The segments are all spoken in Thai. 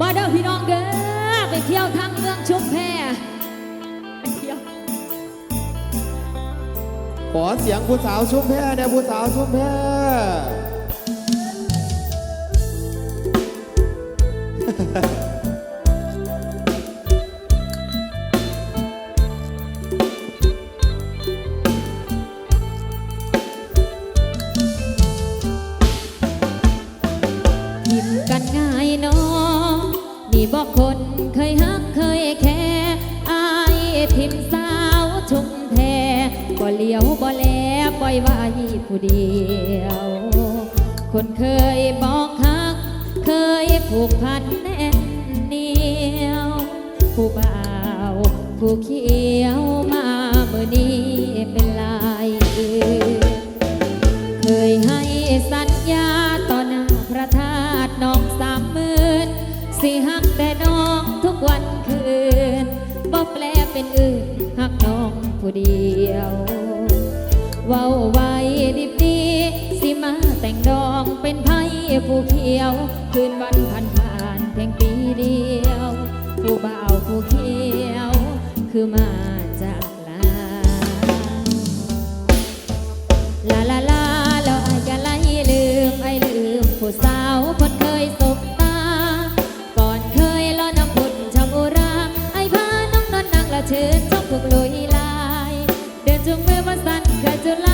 มาเด้อพี่น้องเด้อไปเที่ยวทางเมืองชุมแพไขอเสียงผู้สาวชุมแพเนี่ยผู้สาวชุมแพร ผูกพันแน่นเหนียว ผู้บ่าวผู้เขียวมาเมื่อนี้เป็นลายเคยให้สัญญาต่อหน้าพระธาตุน้องสามหมื่นสิหักแต่น้องทุกวันคืนบ่แปลเป็นอื่นหักน้องผู้เดียวว้าไว้ดีบดีสิมาแต่งดองเป็นไพ่ผู้เขียว คืนวัน คือมาจากลา ลาลาลาแล้วไอ้กะไลลืมไอ้ลืมผู้สาวคนเคยสบตา ก่อนเคยล้อน้ำพุ่นชำอุราไอ้พาน้องนอนนั่งละเชิญชมพวกลุยลาย เดินจุงมือวันสันกระจุลา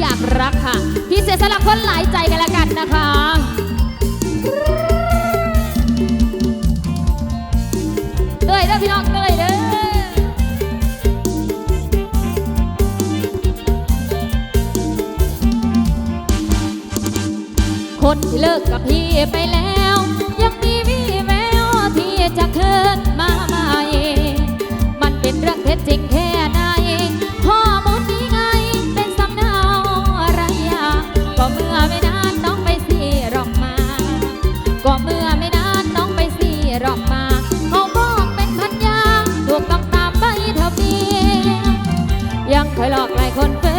อยากรักค่ะ พี่เสียสละคนหลายใจกันละกันนะคะเอ้ยเด้อพี่น้องเอ้ยเด้อคนที่เลิกกับพี่ไปแล้ว ยังคอยหลอกหลายคนเฟ้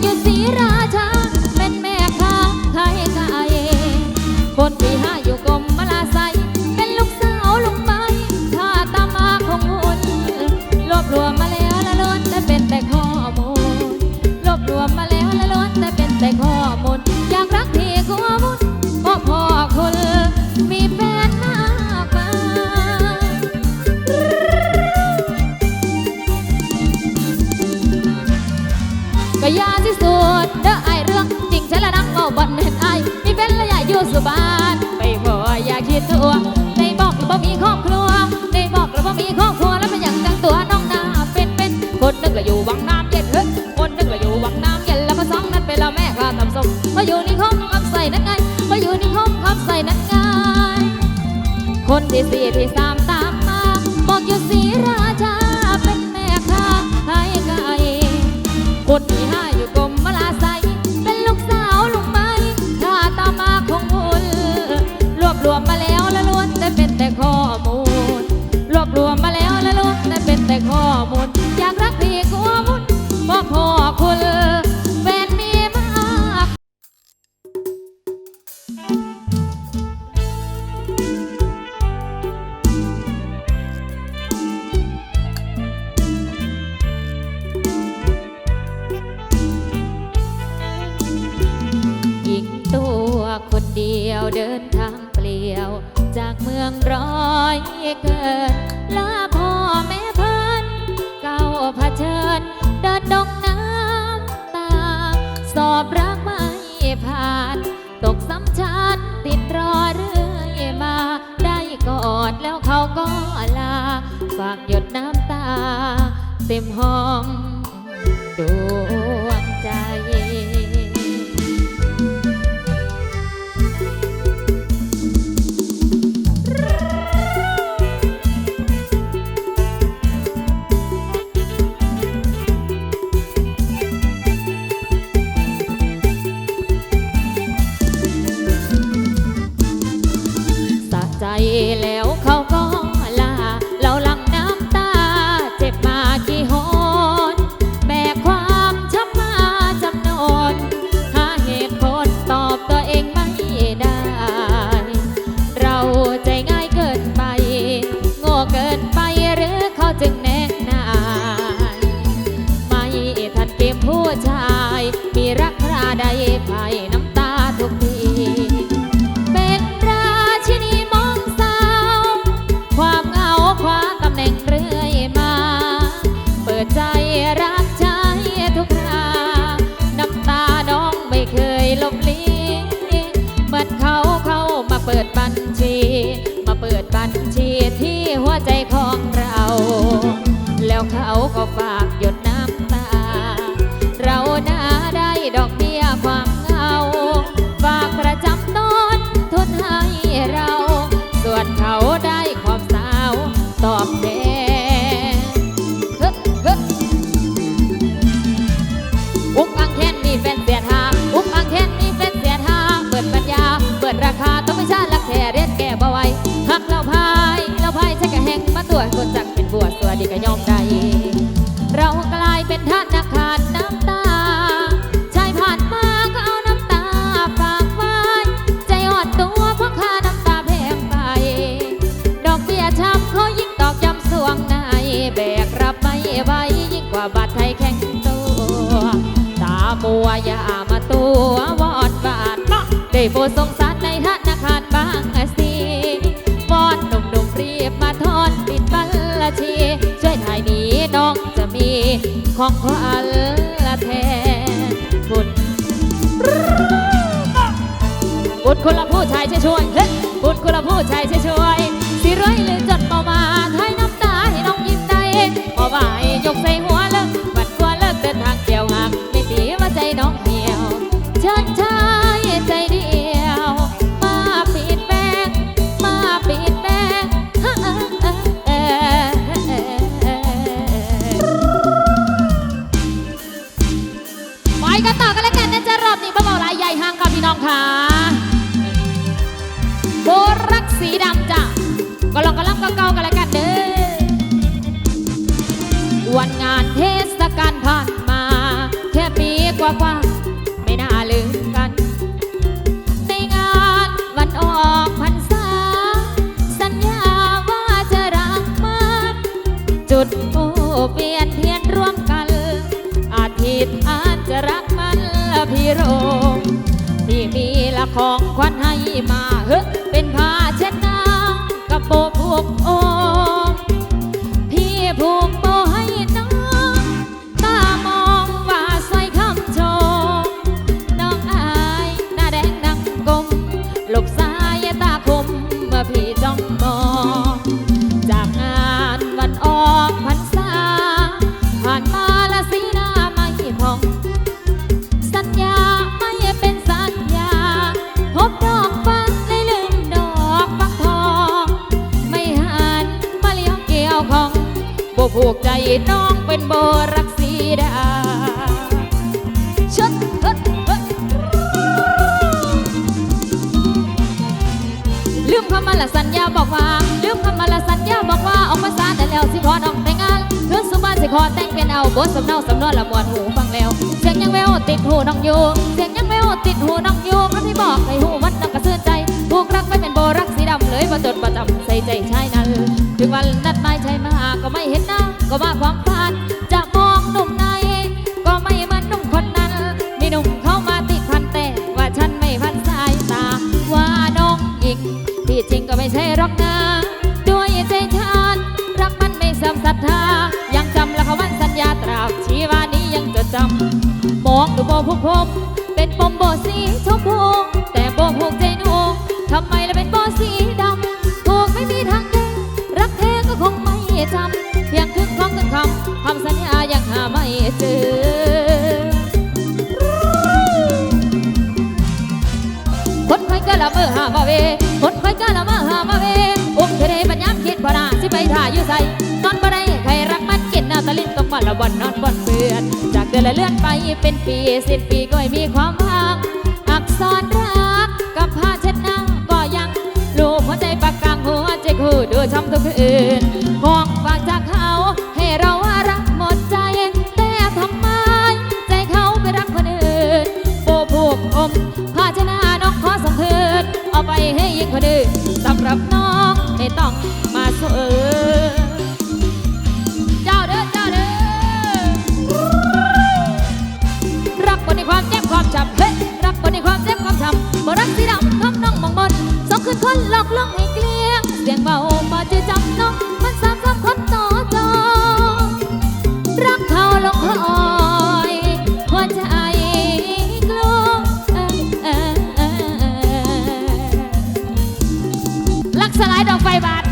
อยู่สีราชาเป็นแม่ค้าไทยไก่คนที่ห้าอยู่กรม 其实也可伤 ดินทางเปลี่ยว จากเมืองร้อยเกิดลาพ่อแม่เพิ่นเก่าเผชิญ เดินดงน้ำตา สอบรักไม่ผ่าน ตกซ้ำชันติดรอเรื่อยมา ได้กอดแล้วเขาก็ลา ฝากหยดน้ำตา เต็มห้อง ก็ฝากหยดน้ำตา เราหนาได้ดอกเบี้ยความเงา ฝากประจำต้นทุนให้เรา ส่วนเขาได้ความสาวตอบแทนอุ๊กอังแค้นมีแฟนเสียทาอุปังแค้นมีแฟนเสียทาเปิดปัญญา เปิดราคาต้องไม่ชาลักทเรียนแก่บ่ไว้หักเราพายเราพายใช้กระแหงมาตัวคนจักเป็นบัวตัวดีก็ยอม บ่สงสารในธนาคารบางสีบอนหนุ่มหนุ่มรีบมาทอนปิดบัญชี ช่วยถ่ายนี้น้องจะมี ของขวัญละแทนบุญบุญคนละผู้ชายช่วยชวยบุญคนละผู้ชายช่ยช่วย โรที่มีละของควันให้มาเฮ้เป็นผ้าเช็ดน้ำกระโปงผูกโอมพี่ผูก บ่ผูกใจน้องเป็นโบรักสีดาชดเฮ้ยเฮ้ยลืมคำมาละสัญญาบอกว่า ลืมคำมาละสัญญาบอกว่าออกมาซาแต่แล้วสิขอน้องแต่งงานเพื่อนสุบ้านสิขอแต่งเป็นเอาบทสำเนาสำนวนละมวนหูฟังแล้ว เสียงยังแววติดหูน้องอยู่เสียงยังแววติดหูน้องอยู่พระที่บอกให้หูมันน้องกระเสื้อใจผูกรักไม่เป็นโบรักสีดำเลยมาจดประจำใส่ใจชายนั้น ถึงวันนัดหมายใช่มาก็ไม่เห็นหน้า ก็มาความฝันจะมองหนุ่มใน ก็ไม่เหมือนหนุ่มคนนั้น มีหนุ่มเข้ามาติดพันแต่ว่าฉันไม่พันสายตา ว่าน้องอีกที่จริงก็ไม่ใช่หรอกนะด้วยใจฉันรักมันไม่เสื่อมศรัทธา ยังจำและคำวันสัญญาตราบชีวานี้ยังจดจำมองดูโบผูกผม ท่าอยู่ใส่นอนบ่ได้ใครรักมันกินหน้าตะลิ้นต้องมาละวันนอนบนเปือนจากเดือนละเลื่อนไปเป็นปีสิบปีก็ไม่มีความหวังอักษรรักกับผ้าเช็ดหน้าก็ยัง ลูกหัวใจปากกลางหัวใจคู่ดูช้ำทุกคืน สลายดอกไฟบาน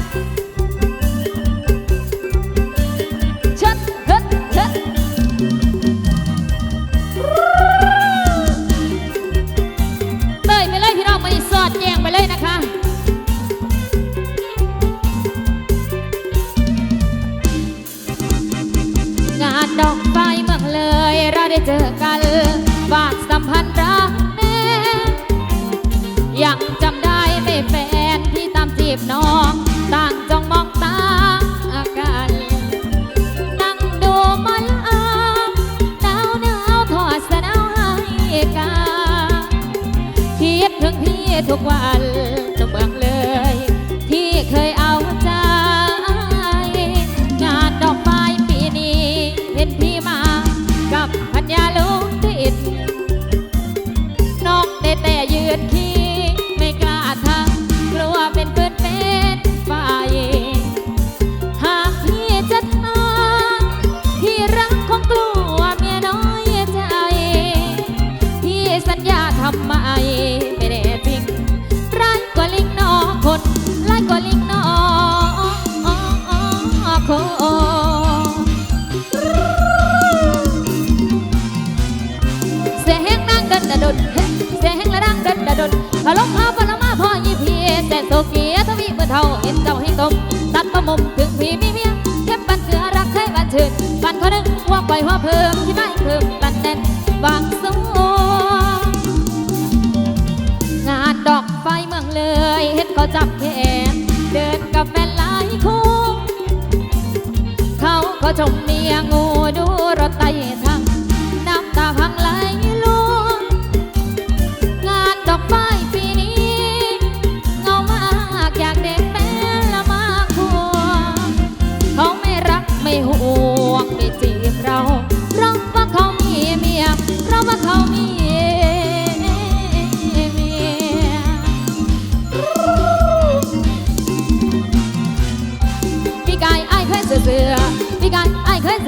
เท่าเห็นเจ้าให้ตมตัดประมุมถึงพี่มีเมียเก็บปันเสือรักเคยบันชื่นปันคนหนึ่งหัวปล่อยหัวเพิ่มที่ไม่เพิ่มตันแน่นบางสวงงานดอกไฟเมืองเลยเห็นเขาจับแขนเดินกับแฟนหลายคู่เขาก็ชมเมียงูดูรถไต่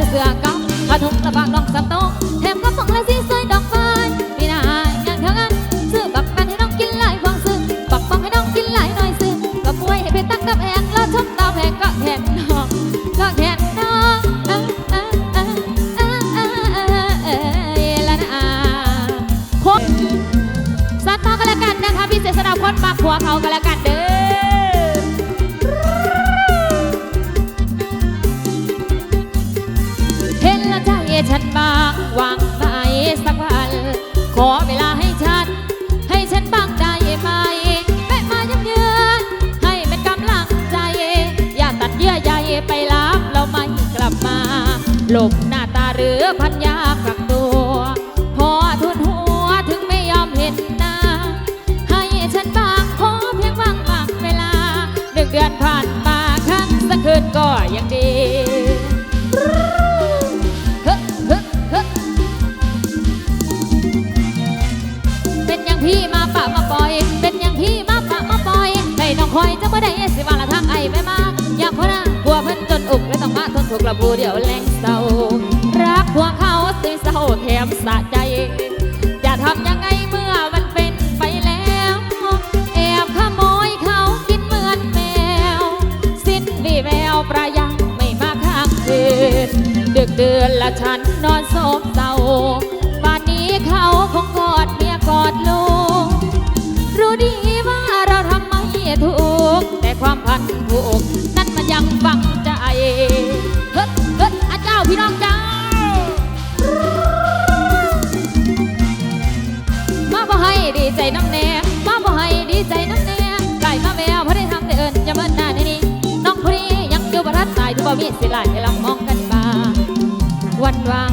เสือกับผ้าถุงระบากดอกสำโตแถมก็ส่งและสีสวยดอกไม้นี่นาอย่างเท่านั้นซื้อบักแปนให้น้องกินหลายฟองซื้อบักฟองให้น้องกินหลายหน่อยซื้อกับป่วยให้ไปตักกับแองแล้วชมตาแพงก็แทนน้องก็แทนน้องเอ้อเอ้อเอ้อเอ้อเอ้อเอ้อเอ้อละนะคนสัตว์ต่อกันแล้วกันนะคะพี่เศษสำหรับคนมักหัวเขากันแล้วกัน หลบหน้าตาหรือพันยากักตัว พอทุนหัวถึงไม่ยอมเห็นหน้า ให้ฉันบางขอเพียงบางบางเวลาหนึ่งเดือนผ่านมาครั้งสักคืนก็ยังดีเฮ้เฮ้เฮ้เป็นอย่างพี่มาปะมาปล่อย เป็นอย่างพี่มาปะมาปล่อยให้น้องคอยจะไม่ได้สิว่าละทางไอ้ไม่มากอยากพนะผัวเพิ่นจนอกและต้องมาทนถูกระบูเดียวแรง เศร้า รักผัวเขาสิเศร้าแถมสะใจ จะทำยังไงเมื่อมันเป็นไปแล้ว แอบขโมยเขากินเหมือนแมว สิ้นวีแววประยังไม่มาข้างคืนดึกเดือนละฉันนอนโศกเศร้าป่านนี้เขาคงกอดเมียกอดลูกรู้ดีว่าเราทำไม่ถูกแต่ความพันผูกนั้นมันยังฝังใจเฮ้ พี่น้องเจ้า มาบ่ให้ดีใจน้ำแน่มาบ่ให้ดีใจน้ำแน่ไก่มาแววพอได้ทำได้เอิญจะเมินหน้าในนี้น้องคนนี้ยังอยู่ประทัดตายทุกบ่มีสิหลายให้ลองมองกันบ้าวันวาง